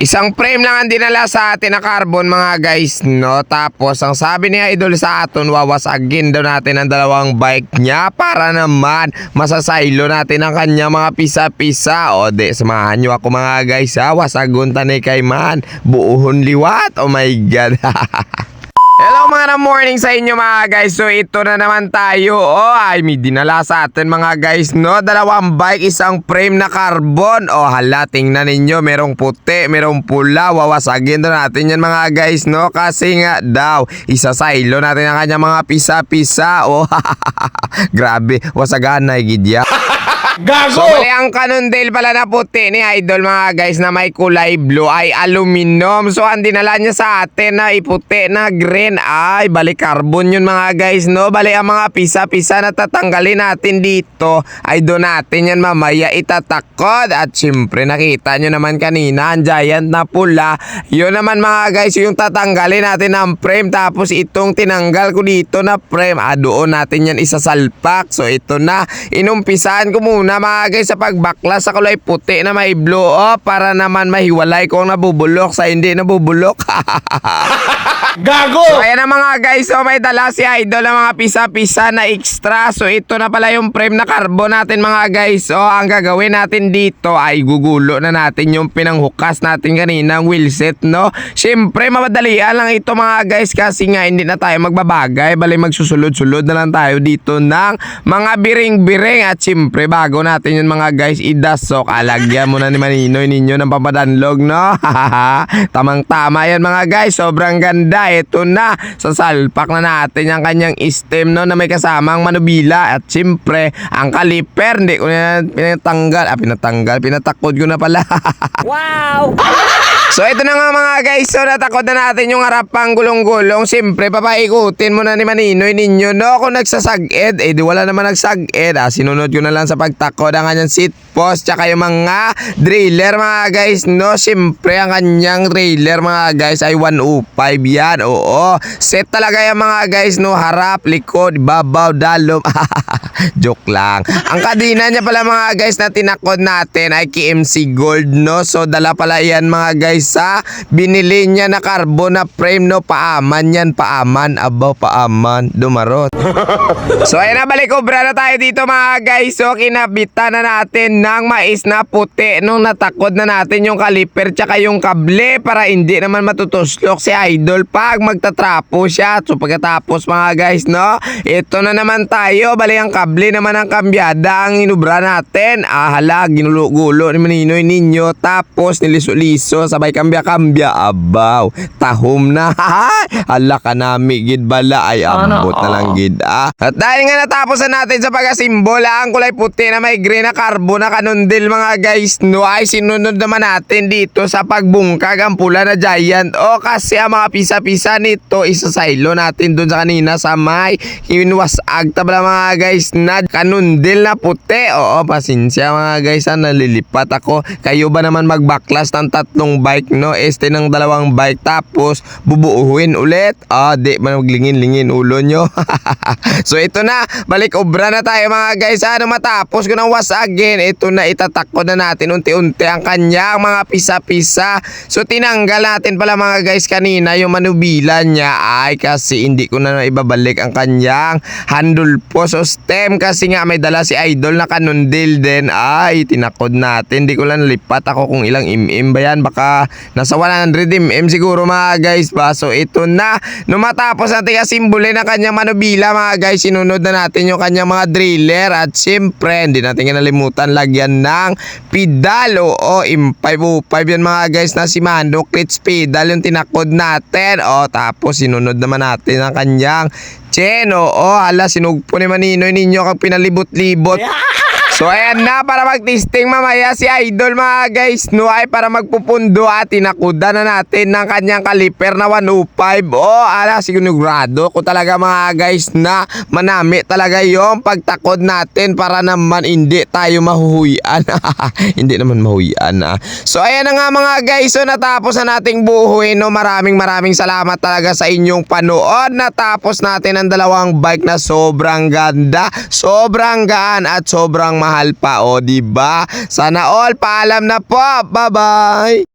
Isang frame lang ang dinala sa atin na carbon mga guys, no? Tapos ang sabi ni Idol sa aton, wawasagin daw natin ang dalawang bike niya para naman masasaylo natin ang kanya mga pisa-pisa. O de, samahan nyo ako mga guys ha. Wasagun tanay kay man. Buuhon liwat. Oh my God. Hello mga na morning sa inyo mga guys. So ito na naman tayo. Oh, ay may dinala sa atin mga guys, no? Dalawang bike, isang frame na carbon. Oh, hala, tingnan ninyo. Merong puti, merong pula. Wawasagin na natin yan mga guys, no? Kasi nga daw, isasaylo natin ang kanya mga pisa-pisa. Oh, grabe. Wasagan na, gidya. So, bali ang Cannondale pala na puti ni Idol mga guys na may kulay blue ay aluminum. So, ang dinala niya sa atin na iputi na green ay bali carbon yun mga guys, no? Bali ang mga pisa-pisa na tatanggalin natin dito ay doon natin yan mamaya itatakod. At syempre, nakita nyo naman kanina ang giant na pula. Yun naman mga guys, yung tatanggalin natin ng frame tapos itong tinanggal ko dito na frame, ah, doon natin yan isasalpak. So, ito na. Inumpisahan ko muna mga guys sa pagbaklas sa kulay puti na may blue up para naman mahiwalay kung nabubulok sa hindi nabubulok. Gago! So ayan na mga guys, so may dala si Idol ng mga pisa-pisa na extra. So ito na pala yung frame na carbon natin mga guys. So ang gagawin natin dito ay gugulo na natin yung pinanghukas natin kanina ng wheelset no. Siyempre mamadalian lang ito mga guys kasi nga hindi na tayo magbabagay. Bali magsusulod-sulod na lang tayo dito ng mga biring-biring. At siyempre bago natin yun mga guys idasok, alagyan muna ni Maninoy ninyo ng pampadanlog no. Tamang-tama yan mga guys, sobrang ganda. Ito na, sasalpak na natin yung kanyang stem no, na may kasamang manubila. At siyempre, ang kaliper, hindi ko na pinatanggal. Ah, pinatanggal, pinatakod ko na pala. Wow! So ito na nga mga guys, so natakot na natin yung harapang gulong-gulong. Siyempre, papaikutin mo na ni Maninoy ninyo, no? Kung nagsasag-ed, eh di wala naman nagsag-ed. Ah, sinunod ko na lang sa pagtakod ang kanyang seat post, tsaka yung mga driller mga guys, no? Siyempre, ang kanyang trailer mga guys ay 105 yan. Oo, set talaga yung mga guys, no? Harap, likod, babaw, dalom. Joke lang. Ang kadina niya pala mga guys na tinakod natin ay KMC Gold no. So dala pala yan mga guys sa binili niya na carbon na frame no. Paaman yan, paaman. Abaw, paaman. Dumarot. so ayun na, balik obra na tayo dito mga guys. So kinabitan na natin ng mais na puti nung natakod na natin yung kaliper tsaka yung kable para hindi naman matutuslok si Idol pag magtatrapo siya. So pagkatapos mga guys no, ito na naman tayo. Bali ang kable naman ang kambyada ang inubra natin. Ah hala, ginulo-gulo ni Maninoy ninyo. Tapos niliso-liso sabay kambya-kambya. Abaw, tahom na. hala ka nami gid bala ay ambot na lang gid ah. At dahil nga natapos na natin sa pagkasimbol ah, ang kulay puti na may green na carbon na kanundil mga guys. No ay sinunod naman natin dito sa pagbungkag ang pula na giant. O kasi ang mga pisa-pisa nito isasaylo natin dun sa kanina sa may hinwasag tabla mga guys na kanundil na puti. Oo pasensya mga guys ha nalilipat ako. Kayo ba naman magbaklas ng tatlong bike no? Este ng dalawang bike tapos bubuuhin ulit. Ah di man maglingin-lingin ulo nyo. So ito na balik obra na tayo mga guys ano matapos ko ng wasagin ito na itatakbo na natin. Unti-unti ang kanyang mga pisa-pisa. So tinanggal natin pala mga guys kanina yung manubila niya. Ay kasi hindi ko na ibabalik ang kanyang handle po so stem. Kasi nga may dala si idol na kanundil din. Ay tinakod natin. Hindi ko lang nalipat ako kung ilang mm ba yan. Baka nasa 100 mm siguro mga guys ba? So ito na. Nung matapos natin kasimbulin ang kanyang manubila mga guys. Sinunod na natin yung kanyang mga driller. At syempre hindi natin kinalimutan lagyan ng pedal o M505 yan mga guys na si Mando. Clitch pedal yung tinakod natin. O tapos sinunod naman natin ang kanyang Chen, oo, hala, sinugpo ni Maninoy. Ninyo kang pinalibot-libot. So ayan na para mag-testing mamaya si Idol mga guys no ay para magpupundo at tinakuda na natin ng kanyang kaliper na 105 oh ala sigurado ko talaga mga guys na manami talaga yung pagtakod natin para naman hindi tayo mahuhuyan. Hindi naman mahuyan ah. so ayan na nga mga guys so natapos na nating buhuin no. Maraming maraming salamat talaga sa inyong panood. Natapos natin ang dalawang bike na sobrang ganda sobrang gaan at sobrang mahal pa o di ba? Sana all paalam na po. Bye-bye.